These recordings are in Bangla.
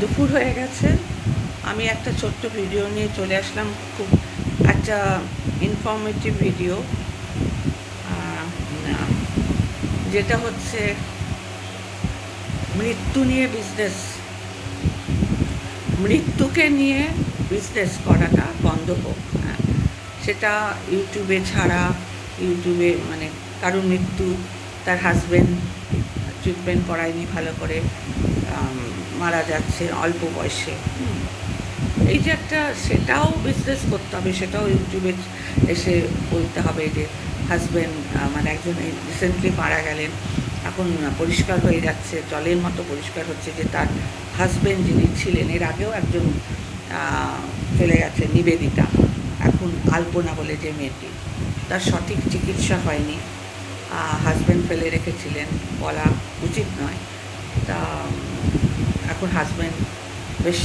দুপুর হয়ে গেছে। আমি একটা ছোট্ট ভিডিও নিয়ে চলে আসলাম, খুব একটা ইনফরমেটিভ ভিডিও যেটা হচ্ছে মৃত্যু নিয়ে বিজনেস মৃত্যুকে নিয়ে বিজনেস করাটা বন্ধ হোক হ্যাঁ। সেটা ইউটিউবে ছাড়া ইউটিউবে মানে কারোর মৃত্যু, তার হাজবেন্ড ট্রিটমেন্ট করায়নি ভালো করে। মারা যাচ্ছে অল্প বয়সে। এই যে একটা সেটাও বিজনেস করতে হবে, সেটাও ইউটিউবে এসে বলতে হবে যে হাজব্যান্ড মানে একজন রিসেন্টলি মারা গেলেন, এখন পরিষ্কার হয়ে যাচ্ছে, জলের মতো পরিষ্কার হচ্ছে যে তার হাজব্যান্ড যিনি ছিলেন, এর আগেও একজন চলে গেছে নিবেদিতা, এখন আলপনা বলে যে মেয়েটি তার সঠিক চিকিৎসা হয়নি হাজব্যান্ড ফেলে রেখেছিলেন, বলা উচিত নয় তা এখন হাজব্যান্ড বেশ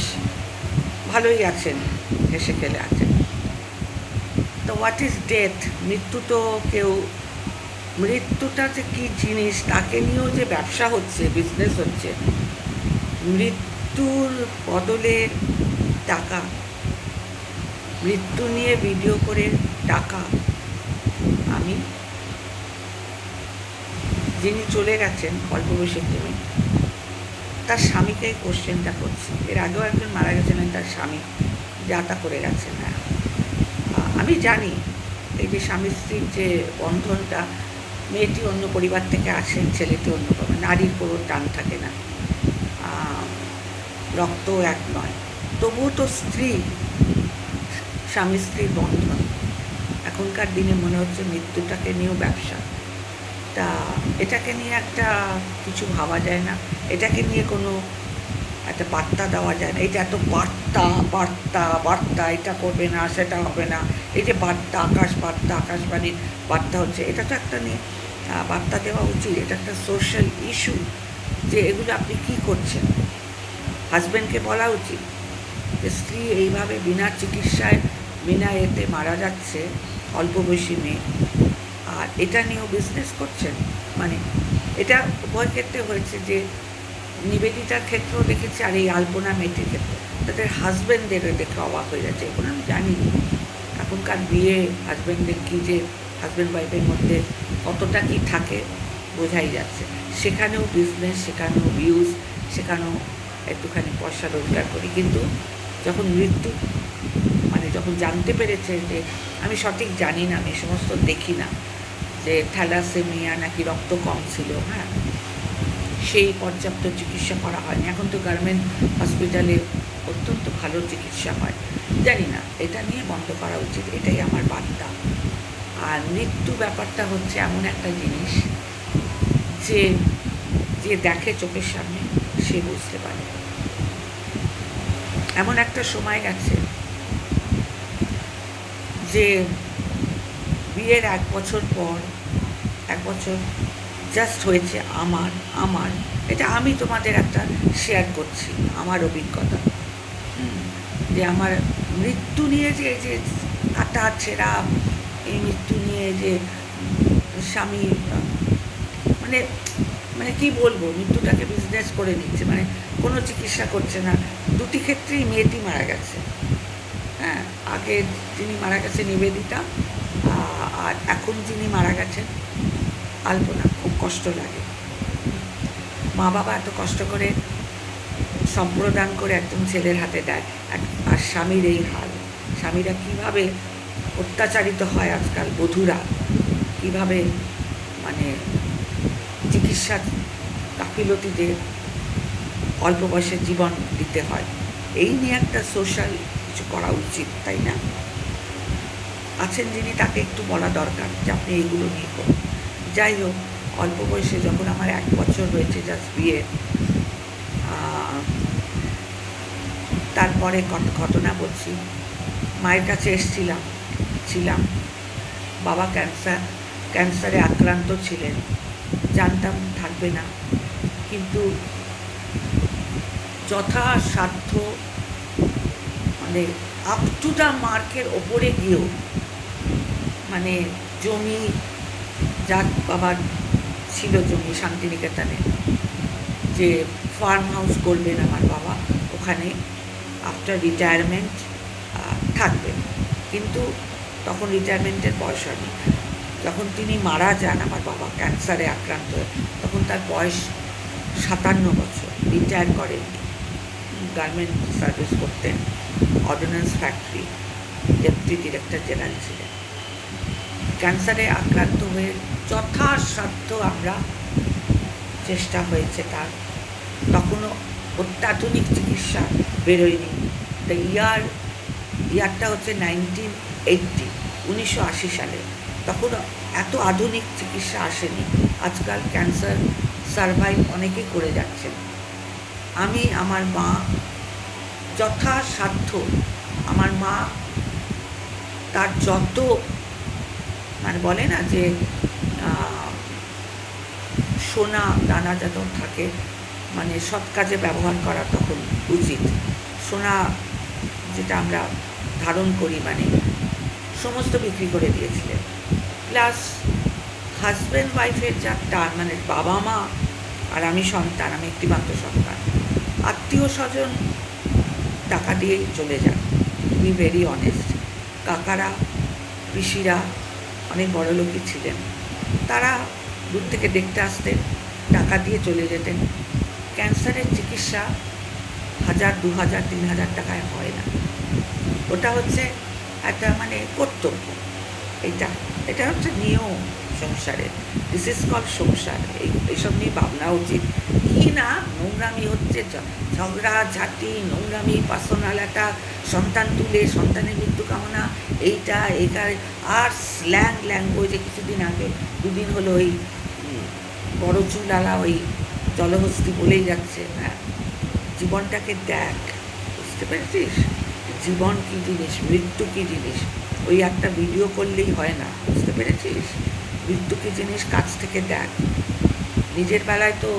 ভালোই আছেন, হেসে খেলে আছেন। তো হোয়াট ইজ ডেথ মৃত্যু তো কেউ, মৃত্যুটা যে কী জিনিস, তাকে নিয়েও যে ব্যবসা হচ্ছে বিজনেস হচ্ছে, মৃত্যুর বদলে টাকা, মৃত্যু নিয়ে ভিডিও করে টাকা, আমি যিনি চলে গেছেন, অল্প বয়সের তার স্বামীকে কোশ্চেনটা করছি। এর আগেও একজন মারা গেছিলেন তার স্বামী যাতা করে গেছেন। হ্যাঁ। আমি জানি এই যে স্বামী স্ত্রীর যে বন্ধনটা, মেয়েটি অন্য পরিবার থেকে আসেন, ছেলেটি অন্য পরিবার, নারীর কোনো টান থাকে না। রক্ত এক নয়। তবুও তো স্ত্রী, স্বামী স্ত্রীর বন্ধন। এখনকার দিনে মনে হচ্ছে মৃত্যুটাকে নিয়েও ব্যবসা। তা এটাকে নিয়ে একটা কিছু ভাবা যায় না। এটাকে নিয়ে কোনো একটা বার্তা দেওয়া যায় না। এটা এত বার্তা বার্তা বার্তা, এটা করবে না, সেটা হবে না। এই যে বার্তা, আকাশ বার্তা, আকাশবাণীর বার্তা হচ্ছে, এটা তো একটা নিয়ে বার্তা দেওয়া উচিত। এটা একটা সোশ্যাল ইস্যু যে এগুলো আপনি কী করছেন? হাজব্যান্ডকে বলা উচিত যে, স্ত্রী এইভাবে বিনা চিকিৎসায়, বিনা এতে মারা যাচ্ছে, অল্প বয়সী মেয়ে আর এটা নিয়েও বিজনেস করছেন? মানে এটা উভয় ক্ষেত্রে হয়েছে যে নিবেদিতার ক্ষেত্রেও দেখেছি আর এই আলপনা মেয়েটির ক্ষেত্রে। তাদের হাজব্যান্ডদের দেখে অবাক হয়ে যাচ্ছে। এখন আমি জানি এখনকার বিয়ে হাজব্যান্ডদের কী যে হাজব্যান্ড ওয়াইফের মধ্যে কতটা কি থাকে বোঝাই যাচ্ছে সেখানেও বিজনেস সেখানেও ভিউজ সেখানেও একটুখানি পয়সা রোজগার করি। কিন্তু যখন মৃত্যু মানে যখন জানতে পেরেছে যে আমি সঠিক জানি না, আমি সমস্ত দেখি না, যে থ্যালাসেমিয়া নাকি রক্ত কম ছিল হ্যাঁ? সেই পর্যাপ্ত চিকিৎসা করা হয়নি। এখন তো গার্মেন্ট হসপিটালে অত্যন্ত ভালো চিকিৎসা হয়। জানি না, এটা নিয়ে বন্ধ করা উচিত, এটাই আমার বার্তা। আর মৃত্যু ব্যাপারটা হচ্ছে এমন একটা জিনিস যে যে দেখে চোখের সামনে, সে বুঝতে পারে। এমন একটা সময় গেছে যে বিয়ের এক বছর পর এক বছর জাস্ট হয়েছে আমার আমার এটা আমি তোমাদের একটা শেয়ার করছি আমার অভিজ্ঞতা। যে আমার মৃত্যু নিয়ে যে এই যে কাটা ছেঁড়া এই মৃত্যু নিয়ে যে স্বামী মানে মানে কি বলব মৃত্যুটাকে বিজনেস করে নিচ্ছে মানে কোনো চিকিৎসা করছে না। দুটি ক্ষেত্রেই মেয়েটি মারা গেছে। হ্যাঁ আগে যিনি মারা গেছে নিবেদিতা আর এখন যিনি মারা গেছেন, আলপনা, খুব কষ্ট লাগে। মা বাবা এত কষ্ট করে সম্প্রদান করে একজন ছেলের হাতে দেয়। আর স্বামীর এই হাল। স্বামীরা কীভাবে অত্যাচারিত হয় আজকাল বধূরা? কীভাবে মানে চিকিৎসা গাফিলতিতে অল্প বয়সে জীবন দিতে হয়? এই নিয়ে একটা সোশ্যাল কিছু করা উচিত, তাই না? আছেন যিনি, তাকে একটু বলা দরকার যে আপনি এইগুলো নিয়ে করুন। যাই হোক, অল্প বয়সে যখন আমার এক বছর হয়েছে জাস্ট বিয়ে তারপরে ঘটনা বলছি। মায়ের কাছে এসছিলাম, ছিলাম। বাবা ক্যান্সার ক্যান্সারে আক্রান্ত ছিলেন। জানতাম থাকবে না। কিন্তু যথাসাধ্য মানে আপ টু দ্য মার্কের ওপরে গিয়েও মানে জমি যার বাবার ছিল জমি শান্তিনিকেতনে, যে ফার্ম হাউস করবেন আমার বাবা, ওখানে আফটার রিটায়ারমেন্ট থাকবেন কিন্তু তখন রিটায়ারমেন্টের বয়স হয়নি। যখন তিনি মারা যান আমার বাবা ক্যান্সারে আক্রান্ত হয়ে, তখন তার বয়স সাতান্ন বছর রিটায়ার করেন গার্মেন্ট সার্ভিস করতেন। Ordnance factory deputy director general ছিলেন। ক্যান্সারে আক্রান্ত হয়ে যথাসাধ্য আমরা চেষ্টা হয়েছে তার। তখনও অত্যাধুনিক চিকিৎসা বেরোয়নি। দ্য ইয়ার ইয়ারটা হচ্ছে নাইনটিন এইটটি উনিশশো আশি সালে। তখন এত আধুনিক চিকিৎসা আসেনি। আজকাল ক্যান্সার সার্ভাইভ অনেকেই করে যাচ্ছেন। আমি, আমার মা যথাসাধ্য। আমার মা তার যত মানে বলে না যে সোনা দানা যত থাকে মানে সৎ কাজে ব্যবহার করা তখন উচিত। সোনা যেটা আমরা ধারণ করি মানে সমস্ত বিক্রি করে দিয়েছিলেন। প্লাস হাজব্যান্ড, ওয়াইফের যা টান মানে বাবা মা আর আমি সন্তান, আমি একটি মাত্র সন্তান। আত্মীয় স্বজন টাকা দিয়েই চলে যান বি ভেরি অনেস্ট। কাকারা পিসিরা অনেক বড় লোকই ছিলেন। তারা দূর থেকে দেখতে আসতেন, টাকা দিয়ে চলে যেতেন। ক্যান্সারের চিকিৎসা হাজার, দু হাজার, তিন হাজার টাকায় হয় না। ওটা হচ্ছে একটা মানে কর্তব্য। এটা এটা হচ্ছে নিয়ম সংসারের। দিস ইজ কল সংসার। এই, এইসব নিয়ে ভাবনা উচিত। কি না নোংরামি হচ্ছে ঝগড়া, ঝাঁটি, নোংরামি, পার্সোনাল একটা সন্তান তুলে, সন্তানের মৃত্যু কামনা, এইটা এইটা আর স্ল্যাং ল্যাঙ্গুয়েজে কিছুদিন আগে, দুদিন হলো ওই বড় চুলালা ওই জলহস্তি বলেই যাচ্ছে হ্যাঁ? জীবনটাকে দেখ, বুঝতে পেরেছিস? জীবন কী জিনিস, মৃত্যু কী জিনিস? ওই একটা ভিডিও করলেই হয় না, বুঝতে পেরেছিস? মৃত্যু কী জিনিস, কাছ থেকে দেখ। নিজের বেলায় তো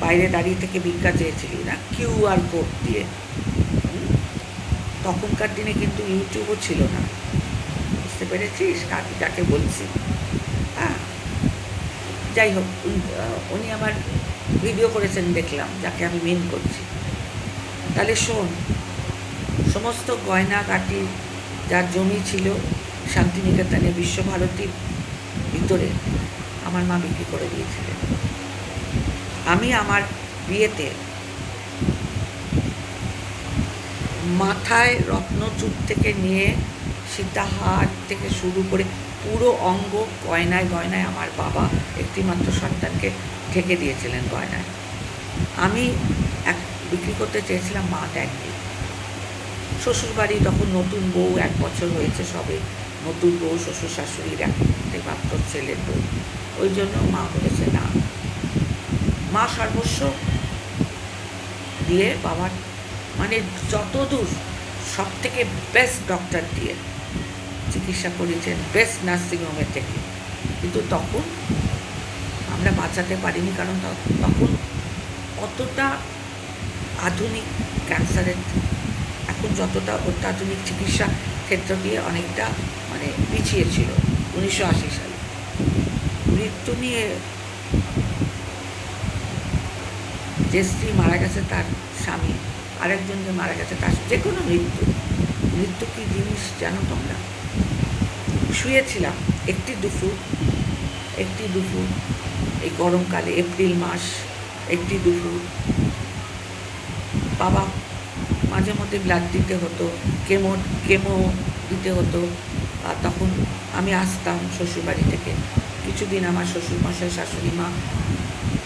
বাইরে দাঁড়িয়ে থেকে ভিক্ষা চেয়েছিলি না? কিউ আর কোড দিয়ে। তখনকার দিনে কিন্তু ইউটিউবও ছিল না। বুঝতে পেরেছিস? কাকে কাকে বলছি? হ্যাঁ। যাই হোক উনি- আমার ভিডিও করেছেন, দেখলাম, যাকে আমি মেন করছি। তাহলে শোন, সমস্ত গয়নাগাটি যার জমি ছিল শান্তিনিকেতনে, বিশ্বভারতীর ভিতরে, আমার মা বিক্রি করে দিয়েছিলেন। আমি আমার বিয়েতে মাথায় রত্নচূড় থেকে নিয়ে সীতাহার থেকে শুরু করে পুরো অঙ্গ গয়নায় গয়নায় আমার বাবা একটিমাত্র সন্তানকে ঢেকে দিয়েছিলেন গয়নায়। আমি এক বিক্রি করতে চেয়েছিলাম, মা দেয়নি শ্বশুরবাড়ি তখন নতুন বউ, এক বছর হয়েছে সবে। নতুন বউ, শ্বশুর শাশুড়ির একটি মাত্র ছেলের বউ। ওই জন্য মা বলেছে না মা সর্বস্ব দিয়ে বাবার মানে যতদূর সব থেকে বেস্ট ডক্টর দিয়ে চিকিৎসা করেছেন বেস্ট নার্সিংহোমের থেকে। কিন্তু তখন আমরা বাঁচাতে পারিনি, কারণ তখন অতটা আধুনিক ক্যান্সারের এখন যতটা অত্যাধুনিক চিকিৎসা ক্ষেত্র দিয়ে অনেকটা মানে পিছিয়ে ছিল, উনিশশো আশি সালে। মৃত্যু নিয়ে যে স্ত্রী মারা গেছে তার স্বামী আরেকজন যে মারা গেছে তার যে কোনো মৃত্যু। মৃত্যু কী জিনিস জানো তোমরা? শুয়েছিলাম, একটি দুপুর একটি দুপুর, এই গরমকালে, এপ্রিল মাস, একটি দুপুর। বাবা মাঝে মধ্যে ব্লাড দিতে হতো, কেমো কেমো দিতে হতো তখন আমি আসতাম শ্বশুরবাড়ি থেকে। কিছুদিন আমার শ্বশুরমশাই শাশুড়ি মা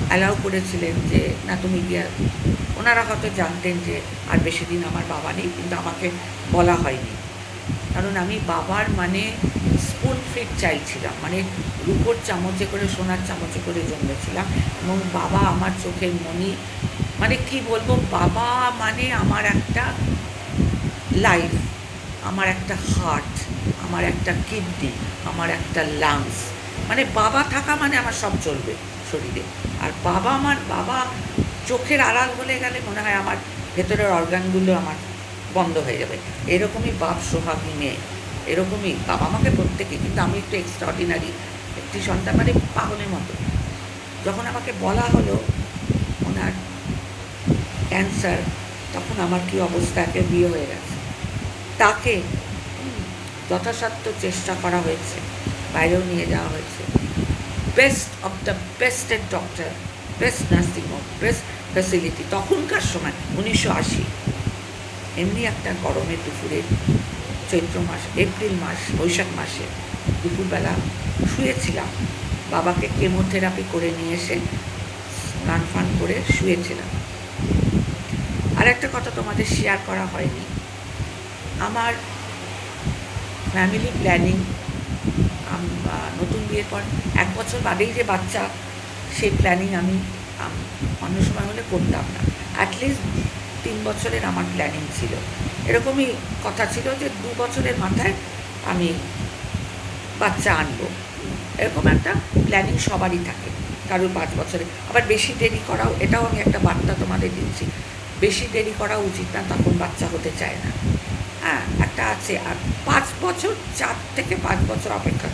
অ্যালাউ করেছিলেন যে, না, তুমি গিয়া ওনারা হয়তো জানতেন যে আর বেশি দিন আমার বাবা নেই, কিন্তু আমাকে বলা হয়নি। কারণ আমি বাবার মানে স্পুন ফিট চাইছিলাম মানে রূপোর চামচে করে, সোনার চামচে করে জন্মেছিলাম এবং বাবা আমার চোখের মনি মানে কি বলব, বাবা মানে আমার একটা লাইফ আমার একটা হার্ট আমার একটা কিডনি আমার একটা লাংস মানে বাবা থাকা মানে আমার সব চলবে। শরীরে। আর বাবা আমার, বাবা চোখের আড়াল হলে গেলে মনে হয় আমার ভেতরের অর্গানগুলো আমার বন্ধ হয়ে যাবে। এরকমই বাপ সোহাগী মেয়ে। এরকমই বাবা আমাকে প্রত্যেকে, কিন্তু আমি একটু এক্সট্রাঅর্ডিনারি একটি সন্তান মানে পাগলের মতো। যখন আমাকে বলা হলো ওনার ক্যান্সার তখন আমার কি অবস্থা? একে বিয়ে হয়ে গেছে। তাকে যথাসাধ্য চেষ্টা করা হয়েছে। বাইরেও নিয়ে যাওয়া হয়েছে। Best of the বেস্টের doctor best nursing home best facility তখনকার সময়, উনিশশো আশি। এমনি একটা গরমের দুপুরে, চৈত্র মাস, এপ্রিল মাস, বৈশাখ মাসে দুপুরবেলা শুয়েছিলাম। বাবাকে কেমোথেরাপি করে নিয়ে এসে স্নান ফান করে শুয়েছিলাম। আর একটা কথা তোমাদের শেয়ার করা হয়নি। আমার ফ্যামিলি প্ল্যানিং নতুন বিয়ের পর এক বছর বাদেই যে বাচ্চা, সেই প্ল্যানিং আমি অন্য সময় হলে করতাম না। অ্যাটলিস্ট তিন বছরের আমার প্ল্যানিং ছিল। এরকমই কথা ছিল যে দু বছরের মাথায় আমি বাচ্চা আনব। এরকম একটা প্ল্যানিং সবারই থাকে, কারোর পাঁচ বছরে আবার বেশি দেরি করাও, এটাও আমি একটা বার্তা তোমাদের দিচ্ছি। বেশি দেরি করা উচিত না, তখন বাচ্চা হতে চায় না। হ্যাঁ একটা আছে। আর পাঁচ বছর, চার থেকে পাঁচ বছর অপেক্ষা।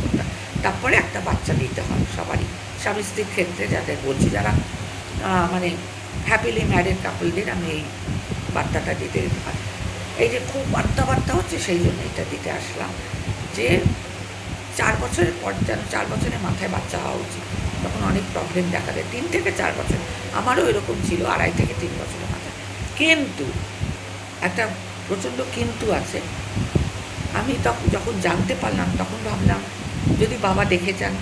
তারপরে একটা বাচ্চা নিতে হয় সবারই। স্বামী স্ত্রীর ক্ষেত্রে যাদের বলছি যারা মানে হ্যাপিলি ম্যারিড কাপলদের আমি এই বার্তাটা দিতে পারি এই যে খুব বার্তা বার্তা হচ্ছে সেই জন্য এটা দিতে আসলাম যে চার বছরের পর যেন চার বছরের মাথায় বাচ্চা হওয়া উচিত। তখন অনেক প্রবলেম দেখা দেয়। তিন থেকে চার বছর। আমারও এরকম ছিল আড়াই থেকে তিন বছরের মাথায়। কিন্তু একটা প্রচণ্ড কিন্তু আছে। আমি তখন যখন জানতে পারলাম, তখন ভাবলাম যদি বাবা দেখে যান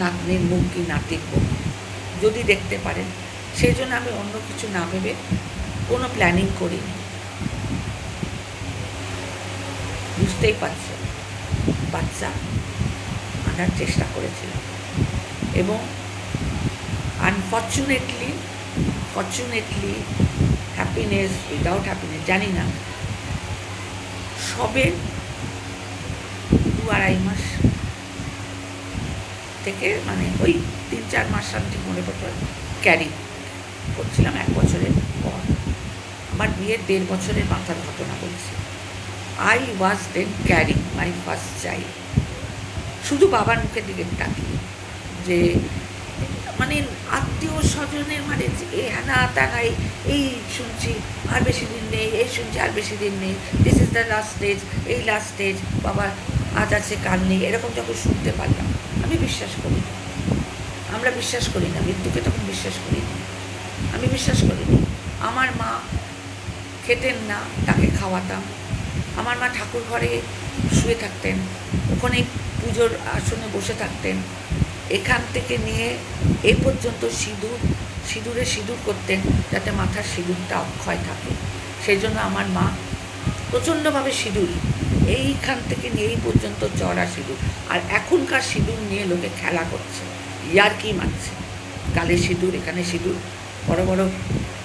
নাতনির মুখ কি নাতির মুখ যদি দেখতে পারেন, সেই জন্য আমি অন্য কিছু না ভেবে কোনো প্ল্যানিং করিনি। বুঝতেই পারছি বাচ্চা আনার চেষ্টা করেছিলাম এবং unfortunately fortunately happiness without happiness জানি না, সবে দু আড়াই মাস থেকে মানে ওই তিন চার মাস সামথিং মনে পড়তে ক্যারি করছিলাম এক বছরের পর। আমার বিয়ের দেড় বছরের মাথার ঘটনা বলছি। I was then carrying my first child শুধু বাবার মুখের দিকে তাকিয়ে। যে মানে আত্মীয় স্বজনের মানে এ হ্যানা তানা এই- এই শুনছি, আর বেশি দিন নেই, এই শুনছি, আর বেশি দিন নেই this is the last stage এই লাস্ট স্টেজ বাবা, আজ আছে, কাল নেই। এরকম যখন শুনতে পারলাম আমি বিশ্বাস করি। না। আমরা বিশ্বাস করি না, মৃত্যুকে তখন বিশ্বাস করি না। আমি বিশ্বাস করিনি আমার মা খেতেন না, তাকে খাওয়াতাম। আমার মা ঠাকুর ঘরে শুয়ে থাকতেন ওখানে পুজোর আসনে বসে থাকতেন। এখান থেকে নিয়ে এ পর্যন্ত সিঁদুর, সিঁদুরে সিঁদুর করতেন যাতে মাথার সিঁদুরটা অক্ষয় থাকে। সেই জন্য আমার মা প্রচণ্ডভাবে সিঁদুর, এইখান থেকে নিয়ে এই পর্যন্ত চড়া সিঁদুর। আর এখনকার সিঁদুর নিয়ে লোকে খেলা করছে। ইয়ারকি মারছে গালে সিঁদুর, এখানে সিঁদুর। বড় বড়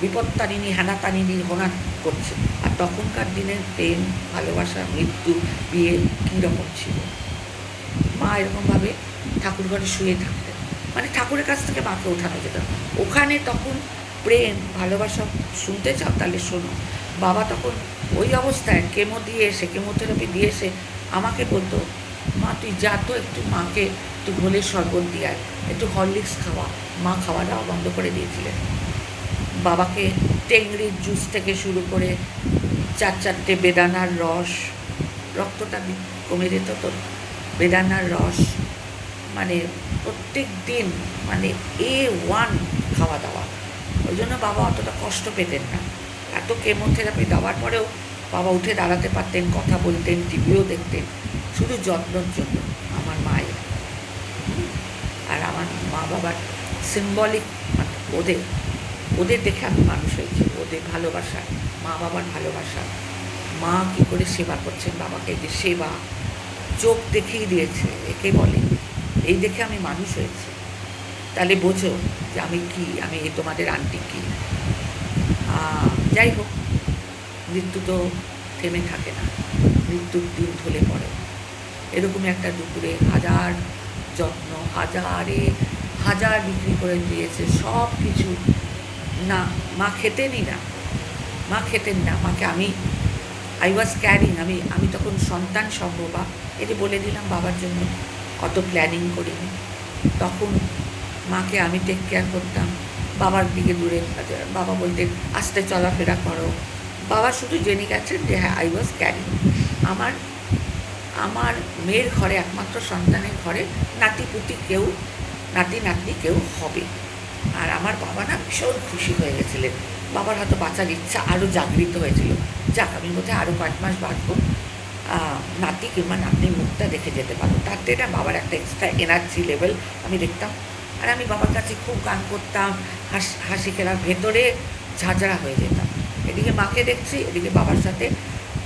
বিপত্তারিণী, হেনাতারিণী হোনা করছে। আর তখনকার দিনের প্রেম, ভালোবাসা, মৃত্যু, বিয়ে কীরকম ছিল? মা এরকমভাবে ঠাকুর ঘরে শুয়ে থাকতেন। মানে ঠাকুরের কাছ থেকে মাকে ওঠানো যেত ওখানে তখন প্রেম, ভালোবাসা শুনতে চাও তাহলে শোনো। বাবা তখন ওই অবস্থায় কেমো দিয়ে এসে, কেমোথেরাপি দিয়ে এসে আমাকে বলতো মা, তুই যা, তো একটু মাকে একটু ঘোলের শরবত দিয়ে একটু হরলিক্স খাওয়া। মা খাওয়া দাওয়া বন্ধ করে দিয়েছিলেন। বাবাকে টেংরির জুস থেকে শুরু করে চার চারটে বেদানার রস, রক্তটা কমে যেত তো, বেদানার রস। মানে প্রত্যেক দিন মানে এ ওয়ান খাওয়া দাওয়া। ওই জন্য বাবা অতটা কষ্ট পেতেন না। এত কেমোথেরাপি দেওয়ার পরেও বাবা উঠে দাঁড়াতে পারতেন, কথা বলতেন টিভিও দেখতেন। শুধু যত্নর জন্য, আমার মায়ের। আর আমার মা বাবার সিম্বলিক মানে ওদের ওদের দেখে আমি মানুষ হয়েছি, ওদের ভালোবাসা মা বাবার ভালোবাসা। মা কী করে সেবা করছেন, বাবাকে যে সেবা, চোখ দেখেই দিয়েছে, একে বলে। এই দেখে আমি মানুষ হয়েছি। তাহলে বোঝো যে আমি কি, আমি এই তোমাদের আন্টি কি? যাই হোক, মৃত্যু তো থেমে থাকে না, মৃত্যুর দিন ঢলে পড়ে। এরকমই একটা দুপুরে হাজার যত্ন, হাজারে, হাজার বিক্রি করে দিয়েছে, সব কিছু। না, মা খেতেনই না। মা খেতেন না। মাকে আমি আই ওয়াজ ক্যারিং আমি আমি তখন সন্তান সম্ভবা এটি বলে দিলাম বাবার জন্য অত প্ল্যানিং করিনি। তখন মাকে আমি টেক কেয়ার করতাম। বাবার দিকে দূরে, বাবা বলতেন, আস্তে চলাফেরা করো। বাবা শুধু জেনে গেছেন যে হ্যাঁ আই ওয়াজ ক্যারিং আমার আমার মেয়ের ঘরে, একমাত্র সন্তানের ঘরে নাতি পুতি কেউ, নাতি নাতনি কেউ হবে। আর আমার বাবা না ভীষণ খুশি হয়ে গেছিলেন। বাবার হয়তো বাঁচার ইচ্ছা আরও জাগৃত হয়েছিল। যাক, আমি বোধহয় আরও পাঁচ মাস বাঁচবো। নাতি কিংবা নাতনির মুখটা দেখে যেতে পারব। তাতে না বাবার একটা এক্সট্রা এনার্জি লেভেল আমি দেখতাম। আর আমি বাবার কাছে খুব গান করতাম, হাস, হাসি খেলার ভেতরে ঝাঁঝরা হয়ে যেতাম। এদিকে মাকে দেখছি, এদিকে বাবার সাথে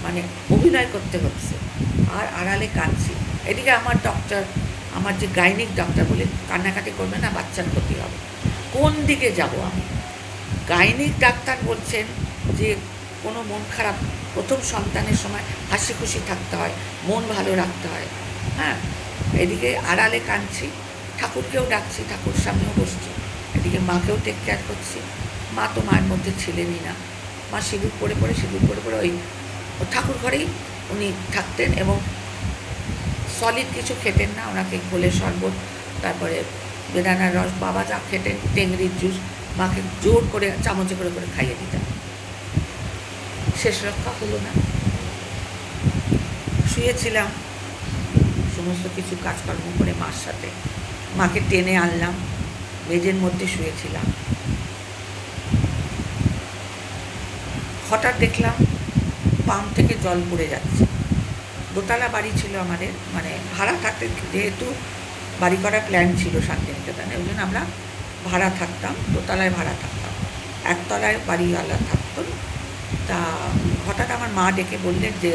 মানে অভিনয় করতে হচ্ছে। আর আড়ালে কাঁদছি। এদিকে আমার ডক্টর আমার যে গাইনিক ডক্টর বলে, কান্নাকাটি করবে না, বাচ্চার ক্ষতি হবে। কোন দিকে যাব আমি? গাইনিক ডাক্তার বলছেন যে, কোনো মন খারাপ, প্রথম সন্তানের সময় হাসি খুশি থাকতে হয়, মন ভালো রাখতে হয়। হ্যাঁ এদিকে আড়ালে কাঁদছি, ঠাকুরকেও ডাকছি, ঠাকুর সামনেও বসছি। এদিকে মাকেও টেক কেয়ার করছি। মা তো মায়ের মধ্যে ছিলেনই না। মা সিঁদুর পরে পরে, সিঁদুর পরে পরে ওই ঠাকুর ঘরেই উনি থাকতেন এবং সলিড কিছু খেতেন না, ওনাকে গোলের শরবত, তারপরে বেদানার রস, বাবা যা খেতেন টেংরির জুস মাকে জোর করে, চামচে করে করে খাইয়ে দিতেন। শেষ রক্ষা হলো না। শুয়েছিলাম, সমস্ত কিছু কাজকর্ম করে মার সাথে। মাকে টেনে আনলাম মেজের মধ্যে শুয়েছিলাম। হঠাৎ দেখলাম পাম্প থেকে জল পড়ে যাচ্ছে। দোতলা বাড়ি ছিল আমাদের মানে ভাড়া থাকতে যেহেতু বাড়ি করার প্ল্যান ছিল শান্তিনিকেতনে, ওই জন্য আমরা ভাড়া থাকতাম, দোতলায় ভাড়া থাকতাম। একতলায় বাড়িওয়ালা থাকতো। তা হঠাৎ আমার মা ডেকে বললেন যে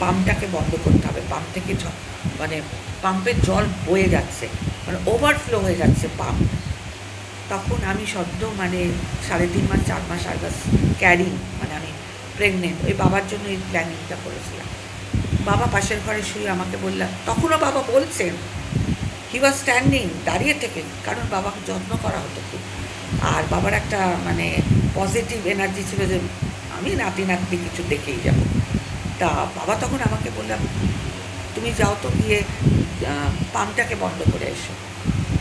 পাম্পটাকে বন্ধ করতে হবে। পাম্প থেকে মানে পাম্পের জল বয়ে যাচ্ছে মানে ওভারফ্লো হয়ে যাচ্ছে পাম্প। তখন আমি সদ্য মানে সাড়ে তিন মাস, চার মাস আগে ক্যারিং মানে আমি প্রেগনেন্ট ওই বাবার জন্য এই প্ল্যানিংটা করেছিলাম। বাবা পাশের ঘরে শুয়ে আমাকে বললাম তখনও বাবা বলছেন হি ওয়াজ স্ট্যান্ডিং দাঁড়িয়ে থেকে কারণ বাবাকে যত্ন করা হতো খুব। আর বাবার একটা মানে পজিটিভ এনার্জি ছিল যে, আমি নাতি নাতনি কিছু দেখেই যাব। তা বাবা তখন আমাকে বললাম তুমি যাও তো গিয়ে পাম্পটাকে বন্ধ করে এসো।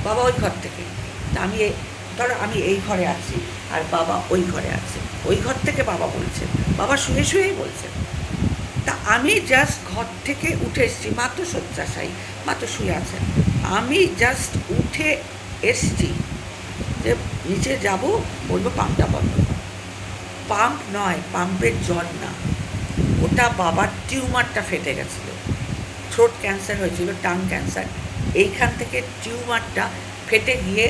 বাবা ওই ঘর থেকে, তা আমি ধরো আমি এই ঘরে আছি আর বাবা ওই ঘরে আছে। ওই ঘর থেকে বাবা বলছেন। বাবা শুয়ে শুয়েই বলছেন। তা আমি জাস্ট ঘর থেকে উঠে এসেছি মা তো শয্যাশায়ী মা তো শুয়ে আছেন। আমি জাস্ট উঠে এসছি যে নিচে যাব, বলব পাম্পটা বন্ধ। পাম্প নয়, পাম্পের জল না। ওটা বাবার টিউমারটা ফেটে গেছিল। থ্রোট ক্যান্সার হয়েছিল টাং ক্যান্সার এইখান থেকে টিউমারটা ফেটে গিয়ে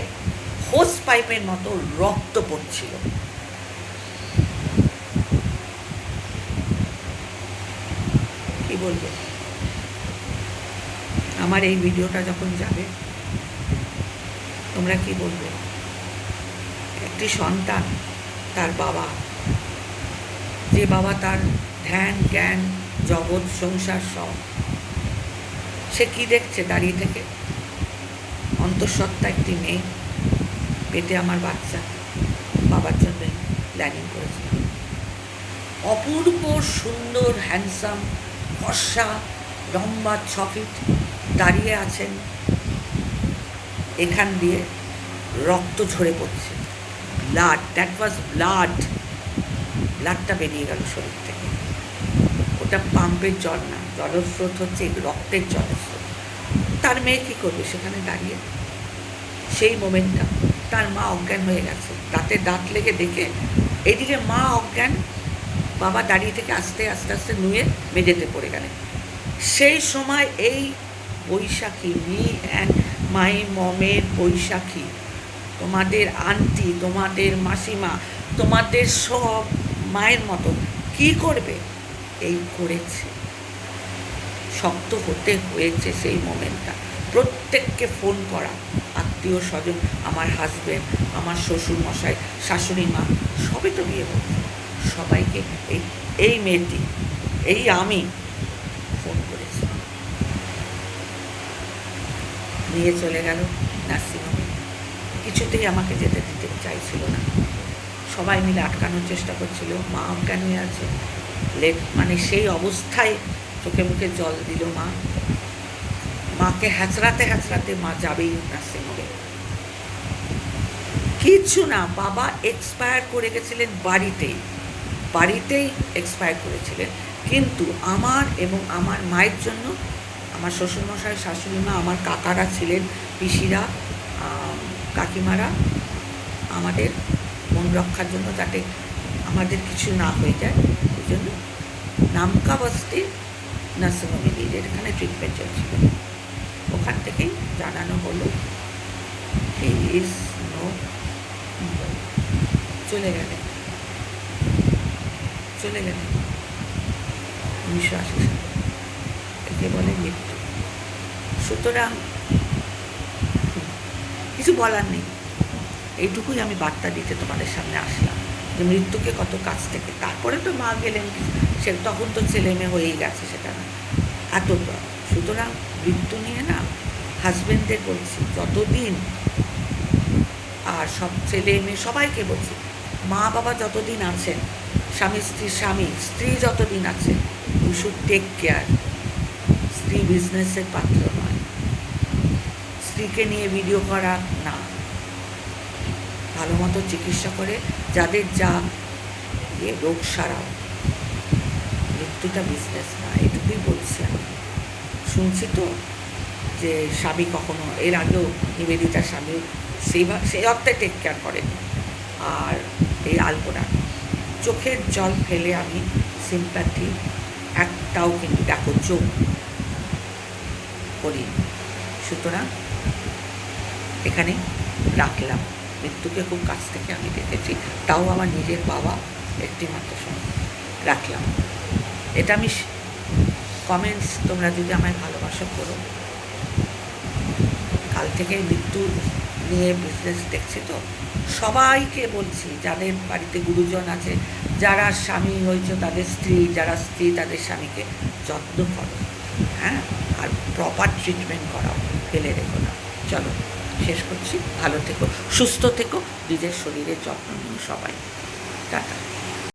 হোস পাইপের মতো রক্ত পড়ছিল। কি বলব? আমার এই ভিডিওটা যখন যাবে, তোমরা কি বলবে? একটি সন্তান, তার বাবা, যে বাবা তার ধ্যান, জ্ঞান, জগৎ, সংসার সব, সে কি দেখছে দাঁড়িয়ে থেকে? অন্তঃসত্ত্বা একটি মেয়ে। পেটে আমার বাচ্চা বাবার জন্য প্ল্যানিং করেছিলাম অপূর্ব, সুন্দর হ্যান্ডসাম ফর্সা, লম্বা ছ ফিট দাঁড়িয়ে আছেন। এখান দিয়ে রক্ত ঝরে পড়ছে। ব্লাড দ্যাট ওয়াজ ব্লাড ব্লাডটা বেরিয়ে গেল শরীর থেকে। ওটা পাম্পের জল না, জলস্রোত হচ্ছে রক্তের জলস্রোত। তার মেয়ে কী করবে? সেখানে দাঁড়িয়ে সেই মোমেন্টটা। তার মা অজ্ঞান হয়ে গেছে। দাঁতে দাঁত লেগে দেখে এদিকে মা অজ্ঞান, বাবা দাঁড়িয়ে থেকে আস্তে আস্তে আস্তে নুয়ে মেঝেতে পড়ে গেলেন। সেই সময় এই বৈশাখী, মি অ্যান্ড মাই মমের বৈশাখী, তোমাদের আন্টি, তোমাদের মাসিমা, তোমাদের সব মায়ের মতো কি করবে? এই করেছে। শক্ত হতে হয়েছে সেই মোমেন্টটা। প্রত্যেককে ফোন করা। আত্মীয় স্বজন, আমার হাজব্যান্ড আমার শ্বশুর মশাই, শাশুড়ি মা, সবই তো বিয়ে হচ্ছে সবাইকে এই এই মেয়েটি, এই আমি ফোন করেছি। নিয়ে চলে গেল নার্সিংহোমে। কিছুতেই আমাকে যেতে দিতে চাইছিল না। সবাই মিলে আটকানোর চেষ্টা করছিল, মা হয়ে আছে। লেট মানে সেই অবস্থায় চোখে মুখে জল দিল মা। মাকে হ্যাচড়াতে হ্যাচড়াতে মা যাবেই নার্সিংহোমে কিচ্ছু না, বাবা এক্সপায়ার করে গেছিলেন বাড়িতেই। বাড়িতেই এক্সপায়ার করেছিলেন। কিন্তু আমার এবং আমার মায়ের জন্য আমার শ্বশুরমশাই, শাশুড়ি মা, আমার কাকারা ছিলেন, পিসিরা কাকিমারা আমাদের মন রক্ষার জন্য যাতে আমাদের কিছু না হয়ে যায় ওই জন্য নামকা বস্তি নার্সিংহোমে নিয়ে যায়। এখানে ট্রিটমেন্ট চলছিল। ওখান থেকেই জানানো হলো। ইজ নো চলে গেলেন চলে গেলেন উনিশশো আশি সালে। একে বলে মৃত্যু। সুতরাং কিছু বলার নেই। এইটুকুই আমি বার্তা দিতে তোমাদের সামনে আসলাম। যে মৃত্যুকে কত কাছ থেকে, তারপরে তো মা গেলেন সে তখন তো ছেলে মেয়ে হয়েই গেছে সেটা না। এত সুতরাং মৃত্যু নিয়ে না হাজবেন্ডদের বলছি, যতদিন আর সব ছেলে মেয়ে সবাইকে বলছি, মা বাবা যতদিন আছেন, স্বামী স্ত্রী স্বামী, স্ত্রী যতদিন আছে উই শুড টেক কেয়ার স্ত্রী বিজনেসের পাত্র নয়। স্ত্রীকে নিয়ে ভিডিও করা না। ভালো মতো চিকিৎসা করে যাদের যা রোগ সারাও। মৃত্যুটা বিজনেস না, এটুকুই বলছি আমি। শুনছি তো যে স্বামী কখনো, এর আগেও নিবেদিতা স্বামী সেই ভা- সেই অর্থে টেক কেয়ার করেনি। আর এই আলপনা, চোখের জল ফেলে আমি সিম্প্যাথি একটাও কিন্তু দেখো চোখ করি সুতরাং এখানে রাখলাম। মৃত্যুকে খুব কাছ থেকে আমি দেখেছি, তাও আমার নিজের বাবা একটি মাত্র সময় রাখলাম। এটা আমি কমেন্টস তোমরা যদি আমায় ভালোবাসা করো। কাল থেকে মৃত্যু নিয়ে বিজনেস দেখছি তো? সবাইকে বলছি, যাদের বাড়িতে গুরুজন আছে, যারা স্বামী হয়েছে, তাদের স্ত্রী, যারা স্ত্রী, তাদের স্বামীকে যত্ন করো হ্যাঁ? আর প্রপার ট্রিটমেন্ট করাও, ফেলে রেখো না। চলো, শেষ করছি। ভালো থেকো, সুস্থ থেকো, নিজের শরীরে যত্ন নিও সবাই। টাটা।